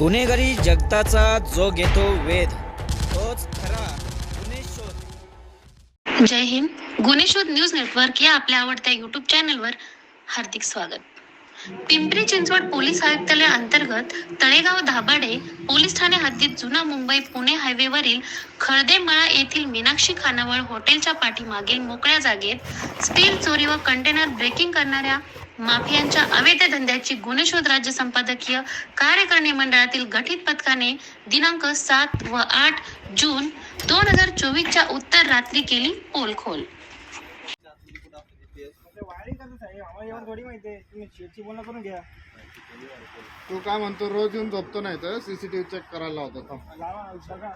गुन्हेगारी जगताचा जो घेतो वेध तोच खरा गुन्हे शोध. जय हिंद. गुन्हेशोध न्यूज नेटवर्क या आपल्या आवडत्या युट्यूब चॅनलवर हार्दिक स्वागत. पिंपरी चिंचवड पोलीस आयुक्तालय अंतर्गत तळेगाव धाबाडे पोलीस ठाणे हद्दीत जुना मुंबई पुणे हायवेवरील खळदेमळा येथील मीनाक्षी खानावळ हॉटेलच्या पाठीमागील मोकळ्या जागेत स्टील चोरी व कंटेनर ब्रेकिंग करणाऱ्या माफियांच्या अवैध धंद्याची गुन्हेशोध राज्य संपादकीय कार्यकारिणी मंडळातील गठीत पथकाने दिनांक सात व आठ जून दोन हजार चोवीसच्या उत्तर रात्री केली पोलखोल. ते काय म्हणतो रोज येऊन झोपतो नाही तर सीसीटीव्ही चेक करायला होता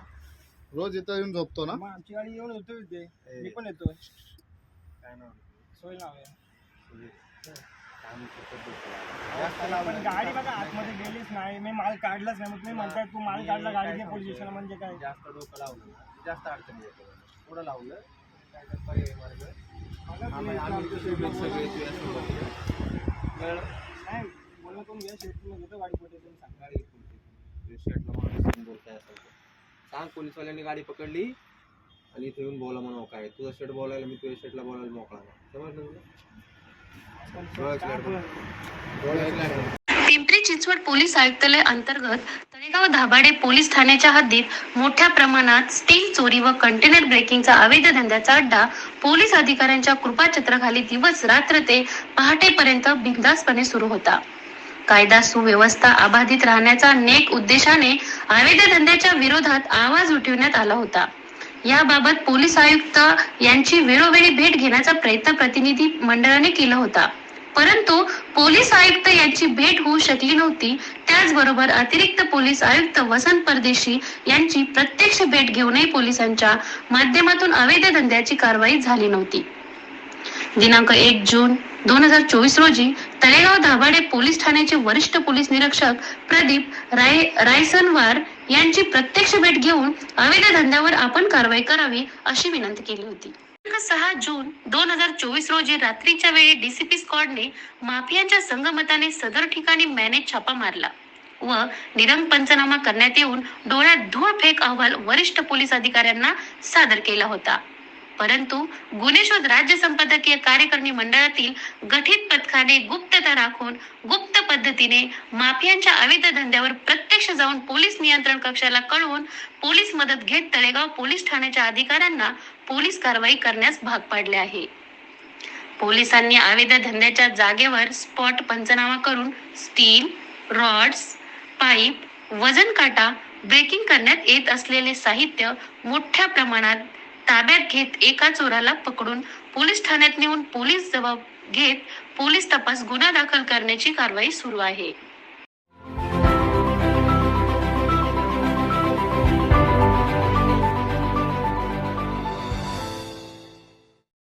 रोज इथं येऊन झोपतो ना? मग आमची गाडी येऊन इथे मी पण येतो काय नाव? सोय नाव पण गाडी बघा आतमध्ये गेलीच नाही. मी माल काढलाच नाही. मग तुम्ही म्हणताय तू माल काढला गाडी घे पोलीस स्टेशन म्हणजे काय? जास्त डोकं लावलं जास्त अडचणी येतो थोडं लावलं काय तर पर्याय मार्ग. आम्ही आम्ही सगळे नाही घेतो गाडी सांगा गाडी शेटला माणूस काय असेल ते. सांग पोलीसवाल्यांनी गाडी पकडली आणि इथे येऊन बोला म्हणून काय. तुझा शेट बोलायला मी तुझ्या शेटला बोलायला मोकळा नाही. समजलं तुला डोळ्यात लाड डोळ्यात लाड पिंपरी चिंचवड पोलीस आयुक्तालय अंतर्गत तळेगाव धाबाडे पोलीस ठाण्याच्या हद्दीत मोठ्या प्रमाणात स्टील चोरी व कंटेनर ब्रेकिंगचा अवैध धंद्याचा अड्डा पोलीस अधिकाऱ्यांच्या कृपाछत्राखाली दिवस रात्र ते पहाटेपर्यंत बिनधास्तपणे सुरू होता. कायदा सुव्यवस्था अबाधित राहण्याचा नेक उद्देशाने अवैध धंद्याच्या विरोधात आवाज उठवण्यात आला होता. याबाबत पोलीस आयुक्त यांची वेळोवेळी भेट घेण्याचा प्रयत्न प्रतिनिधी मंडळाने केला होता. परंतु पोलीस आयुक्त यांची भेट होऊ शकली नव्हती. त्याचबरोबर अतिरिक्त पोलीस आयुक्त वसंत परदेशी यांची प्रत्यक्ष भेट घेऊनही पोलिसांच्या माध्यमातून अवैध धंद्याची कारवाई झाली नव्हती. दिनांक एक जून दोन हजार चोवीस रोजी तळेगाव दाभाडे पोलीस ठाण्याचे वरिष्ठ पोलीस निरीक्षक प्रदीप राय रायसनवार यांची प्रत्यक्ष भेट घेऊन अवैध धंद्यावर आपण कारवाई करावी अशी विनंती केली होती. सहा जून दोन हजार चोवीस रोजी रात्रीच्या वेळी डीसीपी स्कॉडने माफियांच्या संगमताने सदर ठिकाणी मॅनेज छापा मारला व निरंग पंचनामा करण्यात येऊन डोळ्यात धूळ फेक अहवाल वरिष्ठ पोलीस अधिकाऱ्यांना सादर केला होता. परंतु गुन्हेशोध राज्य संपादकीय कार्यकारिणी मंडळातील गठीत पथकाने गुप्तता राखून गुप्त पद्धतीने माफियांच्या अवैध धंद्यावर प्रत्यक्ष जाऊन पोलीस नियंत्रण कक्षाला कळवून पोलीस मदत घेत तळेगाव पोलीस ठाण्याच्या अधिकाऱ्यांना पोलीस कारवाई करण्यास भाग पाडले आहे. पोलिसांनी अवैध धंद्याच्या जागेवर स्पॉट पंचनामा करून स्टील रॉड्स पाईप वजन काटा ब्रेकिंग करण्यात येत असलेले साहित्य मोठ्या प्रमाणात ताब्यात घेत एका चोराला पकडून पोलीस ठाण्यात नेऊन पोलीस जबाब घेत पोलीस तपास गुन्हा दाखल करण्याची कारवाई सुरू आहे.